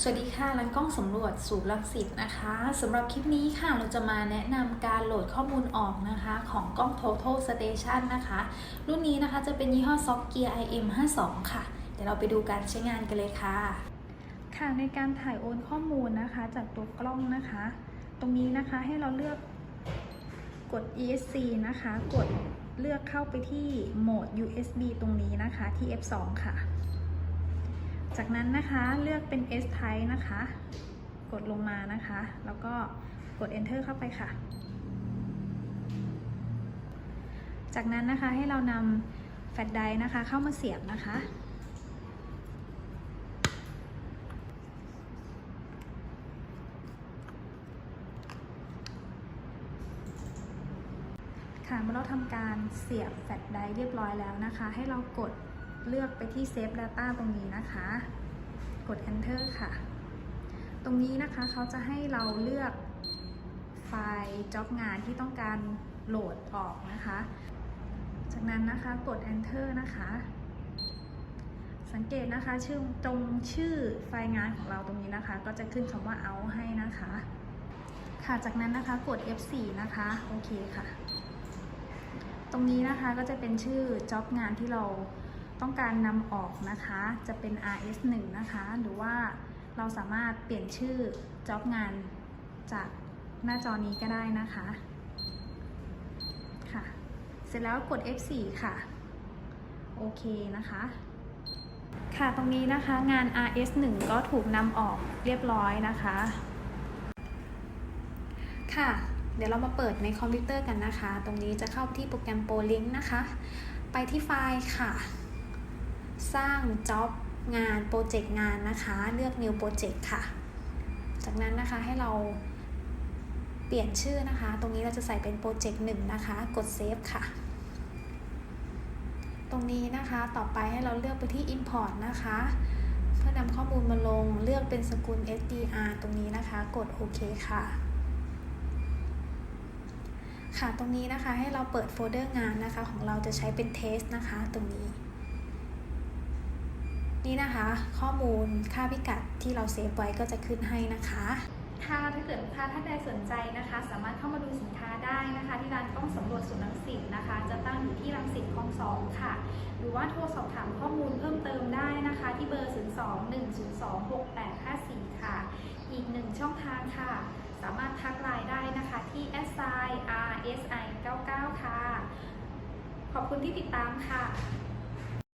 สวัสดีค่ะร้านกล้องสำรวจสูตรลักสิตนะคะสำหรับคลิปนี้ค่ะเราจะมาแนะนำการโหลดข้อมูลออกนะคะ ของกล้อง Total Station นะคะ รุ่นนี้นะคะจะเป็นยี่ห้อ Softgear IM52 ค่ะ เดี๋ยวเราไปดูการใช้งานกันเลยค่ะ ค่ะในการถ่ายโอนข้อมูลนะคะ จากตัวกล้องนะคะ ตรงนี้นะคะให้เราเลือกกด ESC นะคะ กดเลือกเข้าไปที่โหมด USB ตรงนี้นะคะที่ F2 ค่ะ จากนั้นนะคะเลือกเป็น S type นะคะ กดลงมานะคะ แล้วก็กด enter เข้าไปค่ะ จากนั้นนะคะให้เรานำแฟลชไดร์นะคะเข้ามาเสียบนะคะ ค่ะเมื่อเราทำการเสียบแฟลชไดร์เรียบร้อยแล้วนะคะ ให้เรากด เลือกไปที่ Save Data ตรงนี้นะคะ กด Enter ค่ะ ตรงนี้นะคะเขาจะให้เราเลือกไฟล์จ็อบงานที่ต้องการโหลดออกนะคะ จากนั้นนะคะกด Enter นะคะ สังเกตนะคะชื่อตรงชื่อไฟล์งานของเราตรงนี้นะคะ ก็จะขึ้นคำว่า out ให้นะคะ ค่ะจากนั้นนะคะกด F4 นะคะ โอเคค่ะ ตรงนี้นะคะก็จะเป็นชื่อ job งานที่เรา ต้องการนำออกนะคะจะเป็น RS1 นะคะ หรือว่าเราสามารถเปลี่ยนชื่อ job งานจากหน้าจอนี้ก็ได้นะคะค่ะ เสร็จแล้วกด F4 ค่ะ โอเคนะคะ ค่ะตรงนี้นะคะงาน RS1 ก็ถูกนำออกเรียบร้อยนะคะ ค่ะ เดี๋ยวเรามาเปิดในคอมพิวเตอร์กันนะคะ ตรงนี้จะเข้าที่โปรแกรม ProLink นะคะ ไปที่ไฟล์ค่ะ สร้าง Job งานโปรเจกต์งานนะคะ เลือก New Project ค่ะ จากนั้นนะคะให้เราเปลี่ยนชื่อนะคะ ตรงนี้เราจะใส่เป็นโปรเจกต์หนึ่งนะคะ กด Save ค่ะ ตรงนี้นะคะต่อไปให้เราเลือกไปที่ Import นะคะ เพื่อนำข้อมูลมาลงเลือกเป็นสกุล SDR ตรงนี้นะคะ กดโอเคค่ะค่ะ ตรงนี้นะคะให้เราเปิดโฟลเดอร์งานนะคะ ของเราจะใช้เป็นเทสนะคะ ตรงนี้ นี่นะคะ ข้อมูลค่าพิกัดที่เราเซฟไว้ก็จะขึ้นให้นะคะค่ะถ้าเกิดลูกค้าท่านใดสนใจนะคะ สามารถเข้ามาดูสินค้าได้นะคะ ที่ร้านกล้องสำรวจสุนทรสิตนะคะ จะตั้งอยู่ที่รังสิตคลองสองค่ะ หรือว่าโทรสอบถามข้อมูลเพิ่มเติมได้นะคะ ที่เบอร์ 02-102-6854 ค่ะ อีกหนึ่งช่องทางค่ะ สามารถทักไลน์ได้นะคะที่ s i rsi 99ค่ะ ขอบคุณที่ติดตามค่ะ